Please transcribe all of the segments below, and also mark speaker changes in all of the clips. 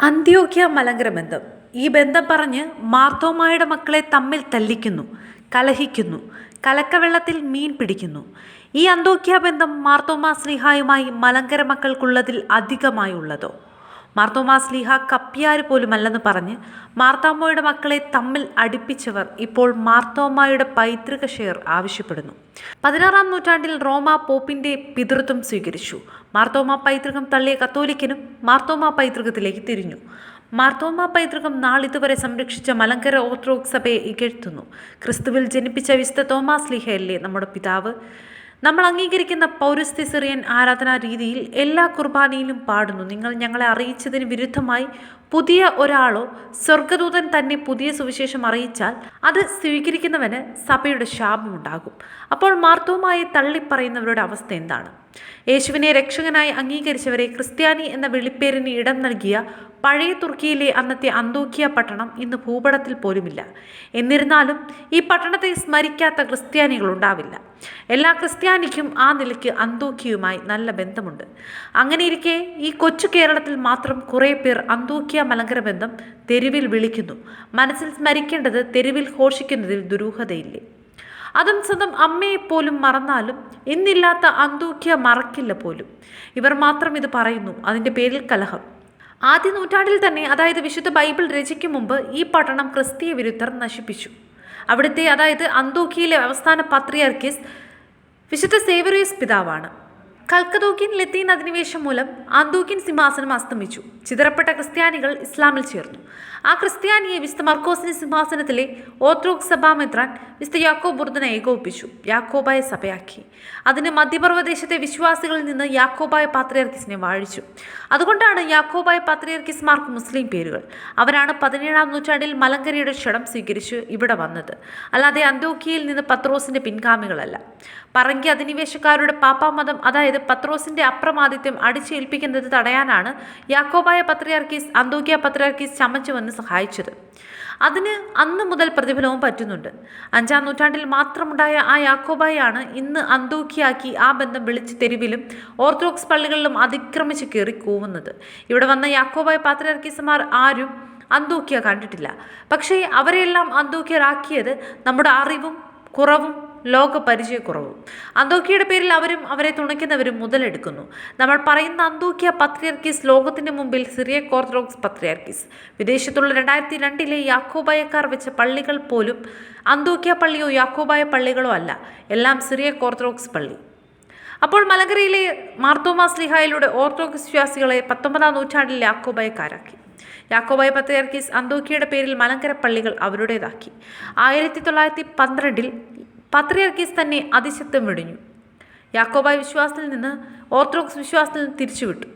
Speaker 1: അന്ത്യോക്യ മലങ്കര ബന്ധം. ഈ ബന്ധം പറഞ്ഞ് മാർത്തോമായുടെ മക്കളെ തമ്മിൽ തല്ലിക്കുന്നു കലഹിക്കുന്നു കലക്കവെള്ളത്തിൽ മീൻ പിടിക്കുന്നു. ഈ അന്തോക്യ ബന്ധം മാർത്തോമ സ്നേഹായുമായി മലങ്കര മക്കൾക്കുള്ളതിൽ അധികമായുള്ളതോ? മാർത്തോമാ സ്ലീഹ കപ്പിയാർ പോലുമല്ലെന്ന് പറഞ്ഞ് മാർത്താമ്മയുടെ മക്കളെ തമ്മിൽ അടുപ്പിച്ചവർ ഇപ്പോൾ മാർത്തോമായുടെ പൈതൃക ഷെയർ ആവശ്യപ്പെടുന്നു. പതിനാറാം നൂറ്റാണ്ടിൽ റോമ പോപ്പിന്റെ പിതൃത്വം സ്വീകരിച്ചു. മാർത്തോമ പൈതൃകം തള്ളിയ കത്തോലിക്കനും മാർത്തോമ പൈതൃകത്തിലേക്ക് തിരിഞ്ഞു. മാർത്തോമ പൈതൃകം നാളിതുവരെ സംരക്ഷിച്ച മലങ്കര ഓർത്തഡോക്സ് സഭയെ ഇകഴ്ത്തുന്നു. ക്രിസ്തുവിൽ ജനിപ്പിച്ച വിശുദ്ധ തോമാസ് ലിഹയല്ലേ നമ്മുടെ പിതാവ്? നമ്മൾ അംഗീകരിക്കുന്ന പൗരസ്ത്യ സിറിയൻ ആരാധനാ രീതിയിൽ എല്ലാ കുർബാനയിലും പാടുന്നു. നിങ്ങൾ ഞങ്ങളെ അറിയിച്ചതിന് വിരുദ്ധമായി പുതിയ ഒരാളോ സ്വർഗദൂതൻ തന്നെ പുതിയ സുവിശേഷം അറിയിച്ചാൽ അത് സ്വീകരിക്കുന്നവന് സഭയുടെ ശാപമുണ്ടാകും. അപ്പോൾ മാർത്തവുമായി തള്ളിപ്പറയുന്നവരുടെ അവസ്ഥ എന്താണ്? യേശുവിനെ രക്ഷകനായി അംഗീകരിച്ചവരെ ക്രിസ്ത്യാനി എന്ന വെളിപ്പേരിന് ഇടം നൽകിയ പഴയ തുർക്കിയിലെ അന്നത്തെ അന്തോക്കിയ പട്ടണം ഇന്ന് ഭൂപടത്തിൽ പോലുമില്ല. എന്നിരുന്നാലും ഈ പട്ടണത്തെ സ്മരിക്കാത്ത ക്രിസ്ത്യാനികൾ ഉണ്ടാവില്ല. എല്ലാ ക്രിസ്ത്യാനിക്കും ആ നിലയ്ക്ക് അന്തോക്കിയുമായി നല്ല ബന്ധമുണ്ട്. അങ്ങനെയിരിക്കെ ഈ കൊച്ചു കേരളത്തിൽ മാത്രം കുറേ പേർ അന്തോക്കിയ മലങ്കര ബന്ധം തെരുവിൽ വിളിക്കുന്നു. മനസ്സിൽ സ്മരിക്കേണ്ടത് തെരുവിൽ ഘോഷിക്കുന്നതിൽ ദുരൂഹതയില്ലേ? അതും സ്വന്തം അമ്മയെപ്പോലും മറന്നാലും ഇന്നില്ലാത്ത അന്തൂക്യ മറക്കില്ല പോലും. ഇവർ മാത്രം ഇത് പറയുന്നു അതിന്റെ പേരിൽ കലഹം. ആദ്യ നൂറ്റാണ്ടിൽ തന്നെ അതായത് വിശുദ്ധ ബൈബിൾ രചിക്കും മുമ്പ് ഈ പട്ടണം ക്രിസ്തീയ വിരുദ്ധർ നശിപ്പിച്ചു. അവിടുത്തെ അതായത് അന്തോക്കിയിലെ അവസ്ഥാന പത്രിയർക്കിസ് വിശുദ്ധ സേവറിയസ് പിതാവാണ്. കൽക്കദോക്കിൻ ലത്തീൻ അധിനിവേശം മൂലം ആന്തോക്കിൻ സിംഹാസനം അസ്തമിച്ചു. ചിതറപ്പെട്ട ക്രിസ്ത്യാനികൾ ഇസ്ലാമിൽ ചേർന്നു. ആ ക്രിസ്ത്യാനിയെ വിശുദ്ധ മർക്കോസിന്റെ സിംഹാസനത്തിലെ സഭാ സഭാമെത്രാൻ വിശുദ്ധ യാക്കോ ബുർദനെ ഏകോപിപ്പിച്ചു യാക്കോബായ സഭയാക്കി. അതിന് മധ്യപർവദേശത്തെ വിശ്വാസികളിൽ നിന്ന് യാക്കോബായ പാത്രിയർക്കിസിനെ വാഴിച്ചു. അതുകൊണ്ടാണ് യാക്കോബായ പാത്രിയർക്കിസ്മാർക്ക് മുസ്ലിം പേരുകൾ. അവരാണ് പതിനേഴാം നൂറ്റാണ്ടിൽ മലങ്കരയുടെ ക്ഷണം സ്വീകരിച്ച് ഇവിടെ വന്നത്. അല്ലാതെ അന്തോക്കിയയിൽ നിന്ന് പത്രോസിന്റെ പിൻഗാമികളല്ല. പറങ്കി അധിനിവേശക്കാരുടെ പാപ്പാമതം അതായത് പത്രോസിന്റെ അപ്രമാദിത്യം അടിച്ചേൽപ്പിക്കുന്നത് തടയാനാണ് യാക്കോബായ പത്രിയാർക്കീസ് അന്തോക്കിയ പത്രിയാർക്കീസ് ചമച്ചു വന്ന് സഹായിച്ചത്. അതിന് അന്ന് മുതൽ പ്രതിഫലവും പറ്റുന്നുണ്ട്. അഞ്ചാം നൂറ്റാണ്ടിൽ മാത്രമുണ്ടായ ആ യാക്കോബായാണ് ഇന്ന് അന്തോക്കിയാക്കി ആ ബന്ധം വിളിച്ച് തെരുവിലും ഓർത്തഡോക്സ് പള്ളികളിലും അതിക്രമിച്ച് കയറി കൂവുന്നത്. ഇവിടെ വന്ന യാക്കോബായ പാത്രിയാർക്കീസുമാർ ആരും അന്തോക്കിയ കണ്ടിട്ടില്ല. പക്ഷേ അവരെല്ലാം അന്തോക്കിയരാക്കിയത് നമ്മുടെ അറിവും കുറവും ലോക പരിചയക്കുറവും അന്തോക്കിയുടെ പേരിൽ അവരും അവരെ തുണയ്ക്കുന്നവരും മുതലെടുക്കുന്നു. നമ്മൾ പറയുന്ന അന്തോക്കിയ പത്രിയർക്കീസ് ലോകത്തിന്റെ മുമ്പിൽ സിറിയ ഓർത്തഡോക്സ് പത്രിയർക്കീസ്. വിദേശത്തുള്ള രണ്ടായിരത്തി രണ്ടിലെ യാക്കോബായക്കാർ വെച്ച പള്ളികൾ പോലും അന്തോക്കിയ പള്ളിയോ യാക്കോബായ പള്ളികളോ അല്ല. എല്ലാം സിറിയ ഓർത്തഡോക്സ് പള്ളി. അപ്പോൾ മലങ്കരയിലെ മാർത്തോമാസ് ലിഹായിലൂടെ ഓർത്തഡോക്സ് വിശ്വാസികളെ പത്തൊമ്പതാം നൂറ്റാണ്ടിൽ യാക്കോബായക്കാരാക്കി. യാക്കോബായ പത്രിയർക്കീസ് അന്തോക്കിയുടെ പേരിൽ മലങ്കര പള്ളികൾ അവരുടേതാക്കി. ആയിരത്തി തൊള്ളായിരത്തി പന്ത്രണ്ടിൽ പത്രിയർക്കീസ് തന്നെ അതിശക്തം വെടിഞ്ഞു. യാക്കോബായ വിശ്വാസത്തിൽ നിന്ന് ഓർത്തഡോക്സ് വിശ്വാസത്തിൽ നിന്ന് തിരിച്ചുവിട്ടു.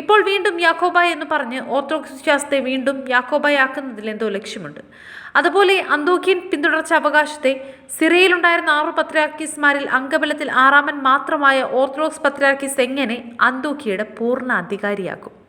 Speaker 1: ഇപ്പോൾ വീണ്ടും യാക്കോബായ എന്ന് പറഞ്ഞ് ഓർത്തഡോക്സ് വിശ്വാസത്തെ വീണ്ടും യാക്കോബായ ആക്കുന്നതിൽ എന്തോ ലക്ഷ്യമുണ്ട്. അതുപോലെ അന്തോക്കിയൻ പിന്തുടർച്ച അവകാശത്തെ സിറയിലുണ്ടായിരുന്ന ആറു പത്രാർക്കീസ്മാരിൽ അംഗബലത്തിൽ ആറാമൻ മാത്രമായ ഓർത്തഡോക്സ് പത്രാർക്കീസ് എങ്ങനെ അന്തോക്കിയുടെ പൂർണ അധികാരിയാക്കും?